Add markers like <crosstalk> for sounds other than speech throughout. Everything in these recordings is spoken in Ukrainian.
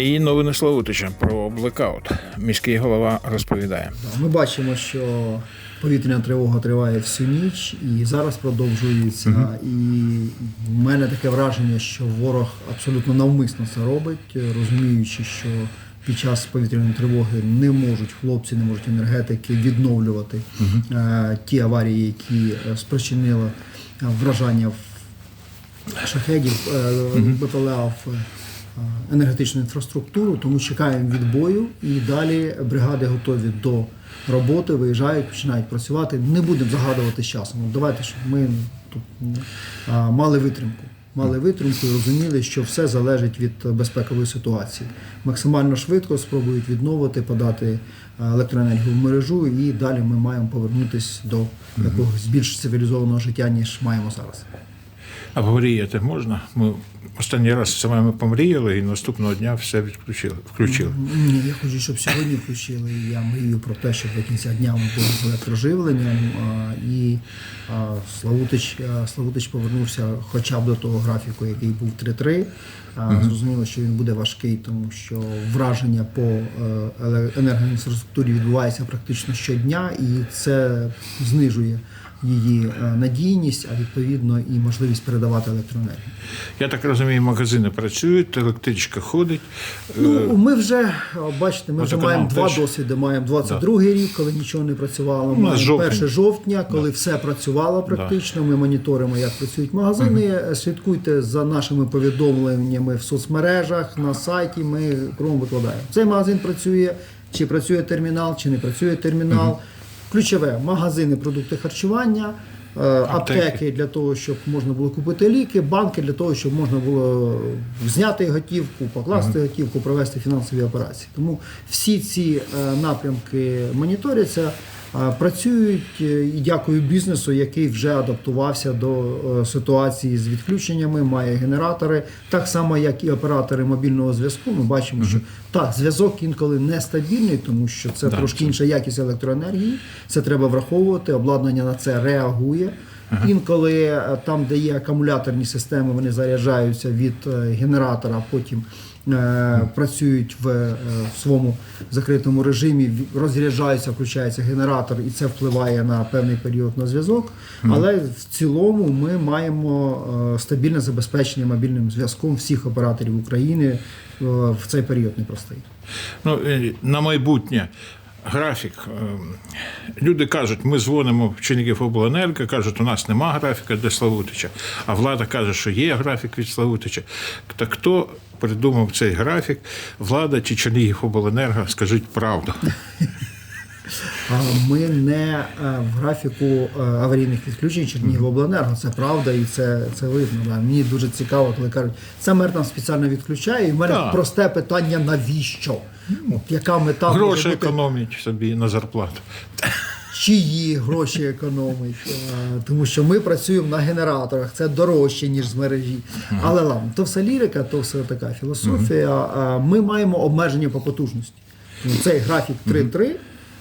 І новини Славутича про блекаут. Міський голова розповідає. Ми бачимо, що повітряна тривога триває всю ніч і зараз продовжується. І в мене таке враження, що ворог абсолютно навмисно це робить, розуміючи, що під час повітряної тривоги не можуть хлопці, не можуть енергетики відновлювати е, ті аварії, які е, спричинили вражання в шахедів е, БПЛА в енергетичну інфраструктуру, тому чекаємо відбою і далі бригади готові до роботи, виїжджають, починають працювати. Не будемо загадувати з часом. Давайте, щоб ми тут мали витримку. Мали витримку і розуміли, що все залежить від безпекової ситуації. Максимально швидко спробують відновити, подати електроенергію в мережу, і далі ми маємо повернутися до якогось більш цивілізованого життя, ніж маємо зараз. А помріяти можна? Ми останній раз з вами помріяли і наступного дня все відключили. Включили. Ні, я хочу, щоб сьогодні включили. Я мрію про те, щоб до кінця дня ми були з електроживленням. І Славутич, Славутич повернувся хоча б до того графіку, який був 3-3. А, Зрозуміло, що він буде важкий, тому що враження по е, енергоінфраструктурі відбувається практично щодня, і це знижує її е, надійність, а відповідно і можливість передавати електроенергію. Я так розумію, магазини працюють, електричка ходить. Е, Ну, ми вже бачите, ми вже маємо два теж. досвіди. Маємо 22 рік, коли нічого не працювало. Ну, Маємо жовтень. 1 жовтня, коли все працювало практично. Ми моніторимо, як працюють магазини. Слідкуйте за нашими повідомленнями в соцмережах, на сайті. Ми кругом викладаємо. Цей магазин працює, чи працює термінал, чи не працює термінал. Ключове магазини, продукти харчування. е, Аптеки. Аптеки для того, щоб можна було купити ліки, банки для того, щоб можна було зняти готівку, покласти готівку, провести фінансові операції. Тому всі ці е, напрямки моніторяться, працюють е, і дякую бізнесу, який вже адаптувався до е, ситуації з відключеннями, має генератори, так само як і оператори мобільного зв'язку. Ми бачимо, що так, зв'язок інколи нестабільний, тому що це Да, трошки інша якість електроенергії. Це треба враховувати. Обладнання на це реагує. Інколи е, там, де є акумуляторні системи, вони заряджаються від е, генератора, а потім е, працюють в е, своєму закритому режимі, розряджаються, включається генератор, і це впливає на певний період на зв'язок. Але в цілому ми маємо е, стабільне забезпечення мобільним зв'язком всіх операторів України е, в цей період непростий. Ну, на майбутнє. Графік. Е, Люди кажуть, ми дзвонимо в Чернігів обленерго, кажуть, у нас нема графіка для Славутича, а влада каже, що є графік від Славутича. Так хто придумав цей графік? Влада чи Чернігів обленерго? Скажіть правду. Ми не е, в графіку е, аварійних відключень Чернігівобленерго. Це правда і це, це видно. Да. Мені дуже цікаво, коли кажуть, це мер там спеціально відключає. І в мене Так. просте питання: навіщо? От яка мета може Гроші бути? економить собі на зарплату. чиї гроші економить, Е, тому що ми працюємо на генераторах, це дорожче, ніж з мережі. Але лам, то все лірика, то все така філософія. А Ми маємо обмеження по потужності. Ну, Цей графік 3.3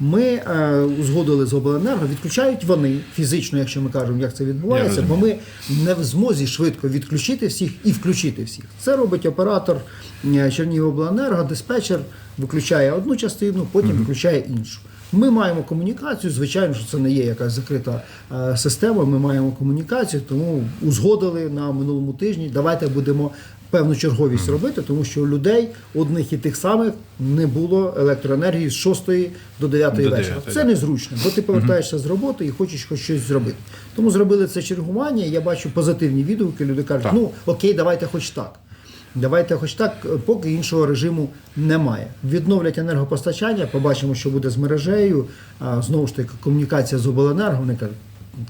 ми е, узгодили з обленерго, відключають вони фізично, якщо ми кажемо, як це відбувається, бо ми не в змозі швидко відключити всіх і включити всіх. Це робить оператор е, Чернігівобленерго, диспетчер виключає одну частину, потім виключає іншу. Ми маємо комунікацію. Звичайно, що це не є якась закрита е, система. Ми маємо комунікацію, тому узгодили на минулому тижні. Давайте будемо певну черговість робити, тому що у людей одних і тих самих не було електроенергії з 6 до 9 До вечора. 9, Це незручно, бо ти повертаєшся з роботи і хочеш хоч щось зробити. Тому зробили це чергування. Я бачу позитивні відгуки. Люди кажуть, Так. ну окей, давайте хоч так. Давайте хоч так, поки іншого режиму немає. Відновлять енергопостачання, побачимо, що буде з мережею. Знову ж таки, комунікація з обленерго. Вони кажуть,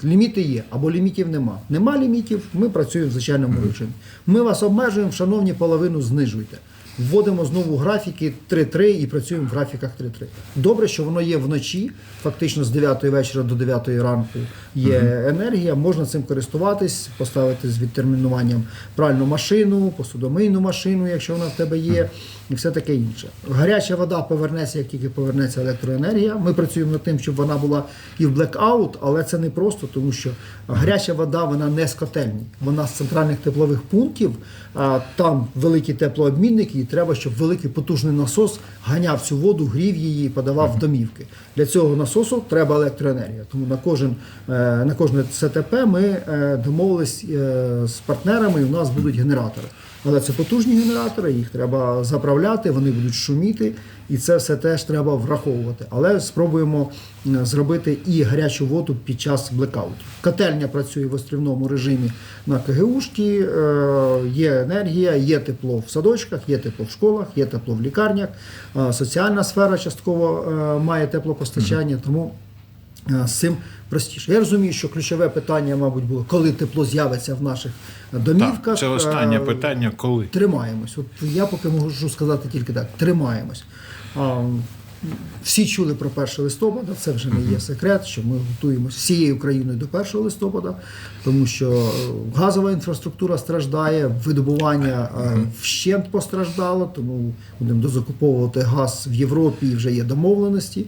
ліміти є або лімітів нема. Нема лімітів, ми працюємо в звичайному режимі. Ми вас обмежуємо, шановні, половину знижуйте. Вводимо знову графіки 3-3 і працюємо в графіках 3-3. Добре, що воно є вночі, фактично з 9 вечора до 9 ранку є енергія, можна цим користуватись, поставити з відтермінуванням пральну машину, посудомийну машину, якщо вона в тебе є, і все таке інше. Гаряча вода повернеться, як тільки повернеться електроенергія. Ми працюємо над тим, щоб вона була і в блекаут, але це не просто, тому що гаряча вода вона не з котельні, вона з центральних теплових пунктів, там великі теплообмінники, і треба, щоб великий потужний насос ганяв цю воду, грів її і подавав в домівки. Для цього насосу треба електроенергія. Тому на кожен е, на кожне СТП ми е, домовились е, з партнерами, і у нас будуть генератори. Але це потужні генератори, їх треба заправляти, вони будуть шуміти, і це все теж треба враховувати. Але спробуємо е, зробити і гарячу воду під час блекауту. Котельня працює в острівному режимі на КГУшки, е, є енергія, є тепло в садочках, є тепло в школах, є тепло в лікарнях. Е, Соціальна сфера частково має теплопостачання, тому з цим простіше. Я розумію, що ключове питання, мабуть, було, коли тепло з'явиться в наших домівках. Так, це останнє Е, питання, коли? Тримаємось. От я поки можу сказати тільки так: тримаємось. А, всі чули про 1 листопада, це вже не є секрет, що ми готуємося всією Україною до 1 листопада, тому що е, газова інфраструктура страждає, видобування е, вщент постраждало, тому будемо дозакуповувати газ в Європі і вже є домовленості.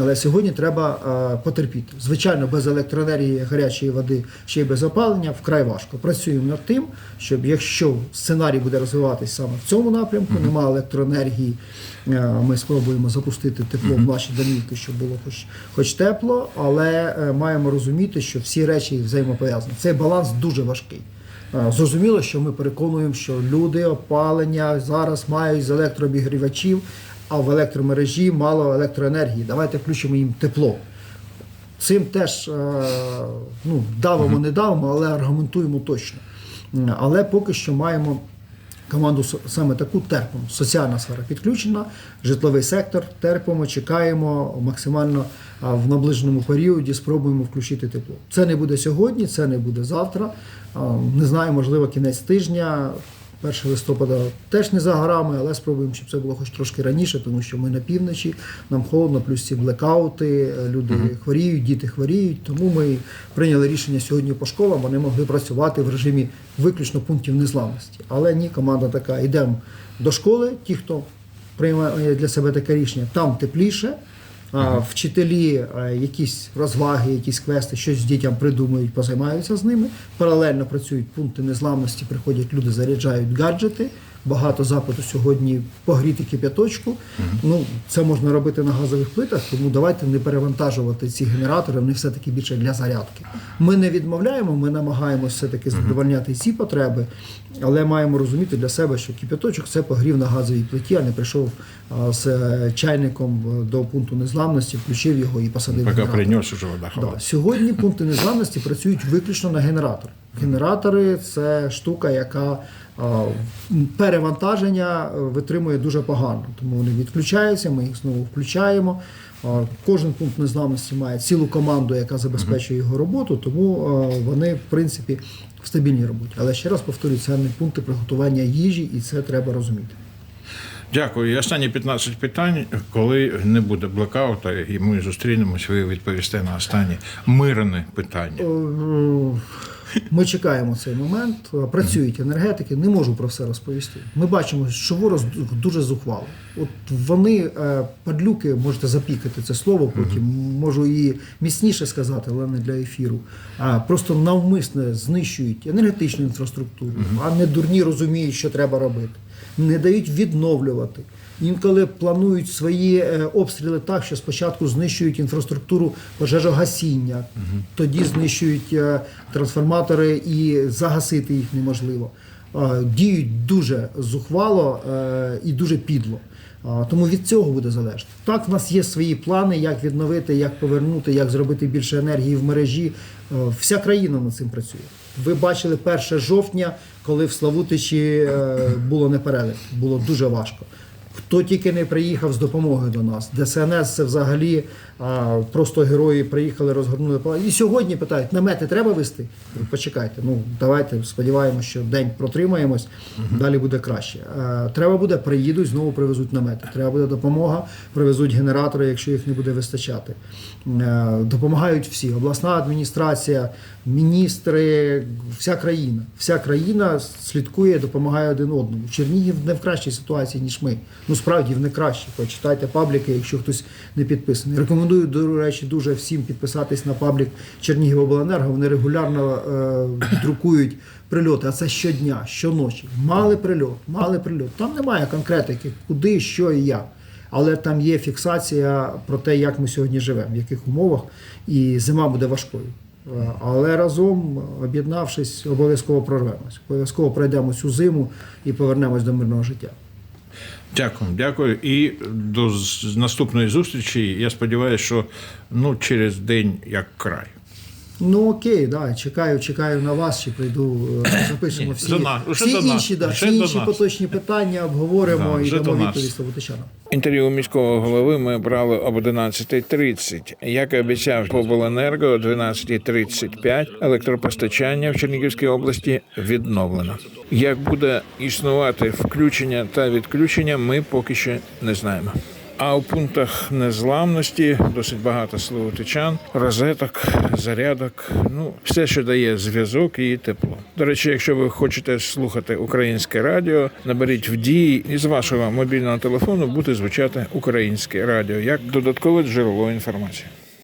Але сьогодні треба е, потерпіти. Звичайно, без електроенергії, гарячої води, ще й без опалення вкрай важко. Працюємо над тим, щоб якщо сценарій буде розвиватися саме в цьому напрямку, немає електроенергії, е, ми спробуємо запустити тепло в наші домівки, щоб було хоч, хоч тепло, але е, маємо розуміти, що всі речі взаємопов'язані. Цей баланс дуже важкий. Е, Зрозуміло, що ми переконуємо, що люди опалення зараз мають з електрообігрівачів, а в електромережі мало електроенергії. Давайте включимо їм тепло. Цим теж е, ну, давимо, не давимо, але аргументуємо точно. Але поки що маємо команду саме таку терпимо. Соціальна сфера підключена, житловий сектор терпимо, чекаємо максимально в наближеному періоді спробуємо включити тепло. Це не буде сьогодні, це не буде завтра. Не знаю, можливо, кінець тижня. 1 листопада теж не за горами, але спробуємо, щоб це було хоч трошки раніше, тому що ми на півночі, нам холодно, плюс ці блекаути, е, люди хворіють, діти хворіють. Тому ми прийняли рішення сьогодні по школам. Вони могли працювати в режимі виключно пунктів незламності. Але ні, команда така: йдемо до школи. Ті, хто приймає для себе таке рішення, там тепліше. А, Вчителі а, якісь розваги, якісь квести, щось дітям придумують, позаймаються з ними. Паралельно працюють пункти незламності, приходять люди, заряджають гаджети. Багато запиту сьогодні погріти кип'яточку. Ну, це можна робити на газових плитах, тому давайте не перевантажувати ці генератори, вони все-таки більше для зарядки. Ми не відмовляємо, ми намагаємося все-таки задовольняти ці потреби, але маємо розуміти для себе, що кип'яточок це погрів на газовій плиті, а не прийшов з е, чайником е, до пункту незламності, включив його і посадив. Поки генератор. принес уже вода Да. Сьогодні пункти незламності працюють виключно на генератор. Генератори це штука, яка перевантаження е, витримує дуже погано. Тому вони відключаються, ми їх знову включаємо. Кожен пункт незламності має цілу команду, яка забезпечує його роботу, тому вони, в принципі, в стабільній роботі. Але ще раз повторюю, це не пункти приготування їжі, і це треба розуміти. Дякую. І останні 15 питань, коли не буде блекаута, і ми зустрінемось, ви відповісте на останні мирне питання. Е, Ми чекаємо цей момент. Працюють енергетики, не можу про все розповісти. Ми бачимо, що ворог дуже зухвало. От вони е, падлюки, можете запікати це слово, потім можу і міцніше сказати, але не для ефіру. А просто навмисне знищують енергетичну інфраструктуру, а не дурні розуміють, що треба робити. Не дають відновлювати. Інколи планують свої е, обстріли так, що спочатку знищують інфраструктуру пожежогасіння, тоді знищують е, трансформатори і загасити їх неможливо. Діють дуже зухвало е, і дуже підло. Тому від цього буде залежати. Так, в нас є свої плани, як відновити, як повернути, як зробити більше енергії в мережі. Вся країна над цим працює. Ви бачили 1 жовтня, коли в Славутичі е, було неперелік. Було дуже важко. Хто тільки не приїхав з допомоги до нас. ДСНС це взагалі а, просто герої приїхали, розгорнули палац. І сьогодні питають, намети треба вести? Почекайте, ну давайте сподіваємося, що день протримаємось, далі буде краще. Треба буде, приїдуть, знову привезуть намети. Треба буде допомога, привезуть генератори, якщо їх не буде вистачати. Допомагають всі. Обласна адміністрація, міністри, вся країна. Вся країна слідкує, допомагає один одному. Чернігів не в кращій ситуації, ніж ми. ну справді в не краще. Почитайте пабліки, якщо хтось не підписаний. Рекомендую, до речі, дуже всім підписатись на паблік Чернігівобленерго. Вони регулярно е, друкують прильоти, а це щодня, щоночі. Мали прильот, мали прильот. Там немає конкретики, куди, що і як. Але там є фіксація про те, як ми сьогодні живемо, в яких умовах, і зима буде важкою. Е, Але разом, об'єднавшись, обов'язково прорвемось. Обов'язково пройдемо цю зиму і повернемось до мирного життя. Дякую, дякую. І до наступної зустрічі. Я сподіваюся, що ну, через день як край. Ну окей, да, чекаю, чекаю на вас, чи прийду, е, <coughs> запишемо всі, до нас, всі до нас, інші, да, всі до інші нас. поточні питання обговоримо Да, і вже дамо нас. відповідь слободичанам. Інтерв'ю міського голови ми брали об 11.30. Як і обіцяв Побленерго, о 12.35 електропостачання в Чернігівській області відновлено. Як буде існувати включення та відключення, ми поки що не знаємо. А у пунктах незламності досить багато словотичан, розеток, зарядок, ну все, що дає зв'язок і тепло. До речі, якщо ви хочете слухати українське радіо, наберіть в дії і з вашого мобільного телефону буде звучати українське радіо як додаткове джерело інформації.